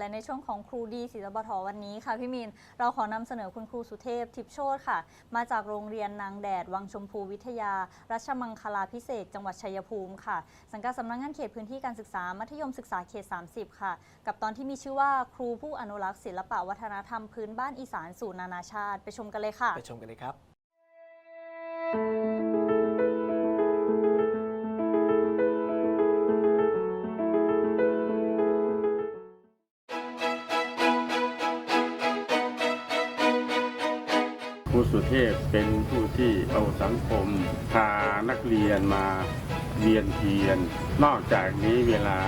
และในช่วงของครูดีศิลปทวันนี้ค่ะพี่มีนเราขอนำเสนอคุณครูสุเทพทิพโชตค่ะ มาจากโรงเรียนนางแดด วังชมพูวิทยา รัชมังคลาพิเศษ จังหวัดชัยภูมิค่ะ สังกัดสำนักงานเขตพื้นที่การศึกษา มัธยมศึกษาเขต 30 ค่ะ กับตอนที่มีชื่อว่าครูผู้อนุรักษ์ศิลปวัฒนธรรมพื้นบ้านอีสานสู่นานาชาติ ไปชมกันเลยค่ะ ไปชมกันเลยครับ ครูสุเทพเป็นผู้ที่เอาสังคมพานักเรียนมาเรียนเทียน นอกจากนี้เวลา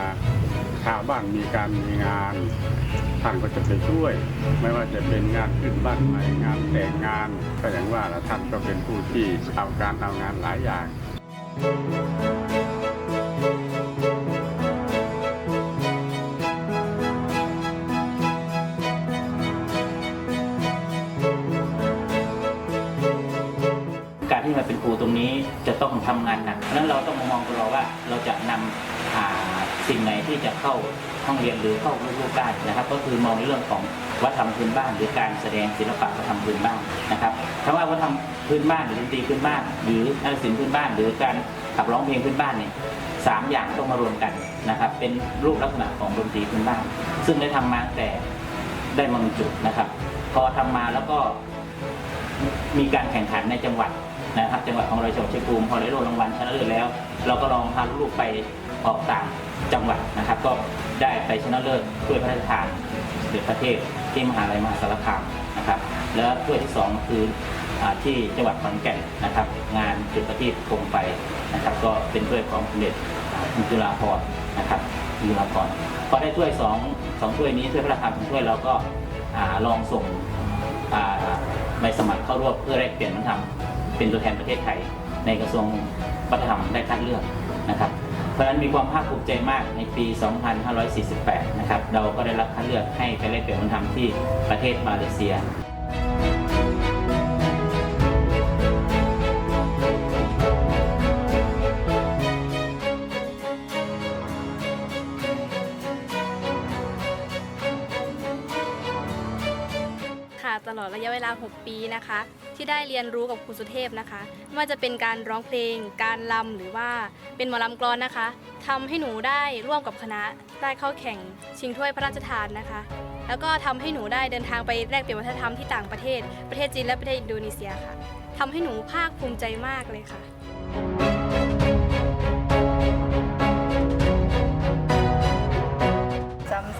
ชาวบ้านมีการมีงานท่านก็จะไปช่วย ไม่ว่าจะเป็นงานขึ้นบ้านใหม่งานแต่งงานก็อย่างว่าท่านก็เป็นผู้ที่เอาการเอางานหลายอย่าง ที่มาเป็นครูตรงนี้จะต้องทำงานหนักเพราะฉะนั้นเราต้องมองตัวเราว่าเราจะนำอ่าสิ่งไหนที่จะเข้าห้องเรียนหรือเข้าลูกๆได้นะครับ ก็คือมองในเรื่องของวัฒนธรรมพื้นบ้าน หรือการแสดงศิลปะวัฒนธรรมพื้นบ้านนะครับถ้าว่าวัฒนธรรมพื้นบ้านหรือดนตรีพื้นบ้าน หรือนาฏศิลป์พื้นบ้าน หรือการขับร้องเพลงพื้นบ้านเนี่ยสามอย่างต้องมารวมกันนะครับ เป็นรูปลักษณะของดนตรีพื้นบ้าน ซึ่งได้ทำมาแต่ได้มาบรรจุนะครับ พอทำมาแล้วก็มีการแข่งขันในจังหวัด นะครับจังหวัดของเราจังหวัดชัยภูมิพอได้รางวัลชนะเลิศแล้ว เราก็ลองพาลูกๆไปออกต่างจังหวัดนะครับ ก็ได้ไปชนะเลิศถ้วยพระราชทานเด็จประเทศที่มหาลัยมหาสารคามนะครับ แล้วถ้วยที่สองคืออที่จังหวัดขอนแก่นนะครับ งานจุดประทีปโคมไฟนะครับ ก็เป็นถ้วยของสมเด็จอ่าคุจุฬาภรณ์นะครับคุจุฬาภรณ์พอได้ถ้วยสองสองถ้วยนี้ถ้วยพระราชทานถ้วยเราก็อาลองส่งใบสมัครเข้าร่วมเพื่อแลกเปลี่ยนวันธรรม เป็นตัวแทนประเทศไทย ในกระทรวงวัฒนธรรมได้คัดเลือกนะครับ เพราะฉะนั้นมีความภาคภูมิใจมากในปี 2548 นะครับ เราก็ได้รับคัดเลือกให้ไปแลกเปลี่ยนวัฒนธรรมที่ประเทศมาเลเซียค่ะตลอดระยะเวลา 6 ปีนะคะ ที่ได้เรียนรู้กับครูสุเทพนะคะไม่ว่าจะเป็นการร้องเพลง การลำหรือว่าเป็นหมอลำกลอนนะคะทำให้หนูได้ร่วมกับคณะได้เข้าแข่งชิงถ้วยพระราชทานนะคะ แล้วก็ทำให้หนูได้เดินทางไปแลกเปลี่ยนวัฒนธรรมที่ต่างประเทศ ประเทศจีนและประเทศอินโดนีเซียค่ะทำให้หนูภาคภูมิใจมากเลยค่ะ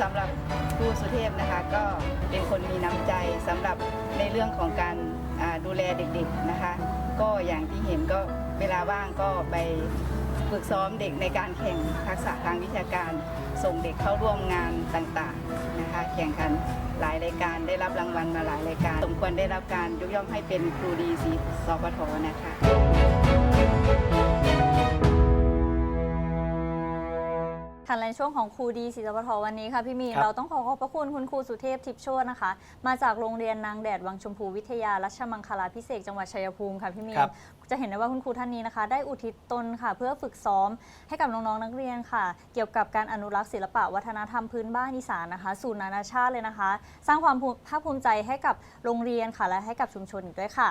สำหรับ ครูสุเทพนะคะก็เป็นคนมีน้ำใจสำหรับในเรื่องของการดูแลเด็กๆนะคะ ก็อย่างที่เห็นก็เวลาว่างก็ไปฝึกซ้อมเด็กในการแข่งทักษะทางวิชาการ ส่งเด็กเข้าร่วมงานต่างๆนะคะ แข่งขันหลายรายการได้รับรางวัลมาหลายรายการ สมควรได้รับการยกย่องให้เป็นครูดีสีสปทนะคะ ในช่วงของครูดีศิลปทวันนี้ค่ะพี่มีนครับ เราต้องขอขอบพระคุณคุณครูสุเทพทิพย์โชตนะคะ มาจากโรงเรียนนางแดดวังชมพูวิทยารัชมังคลาพิเศษกจังหวัดชัยภูมิค่ะพี่มีนครับ จะเห็นได้ว่าคุณครูท่านนี้นะคะ ได้อุทิศตนค่ะ เพื่อฝึกซ้อมให้กับน้องๆนักเรียนค่ะ เกี่ยวกับการอนุรักษ์ศิลปะวัฒนธรรมพื้นบ้านอีสานนะคะสู่นานาชาติเลยนะคะ สร้างความภูมิภาคภูมิใจให้กับโรงเรียนค่ะ และให้กับชุมชนอีกด้วยค่ะ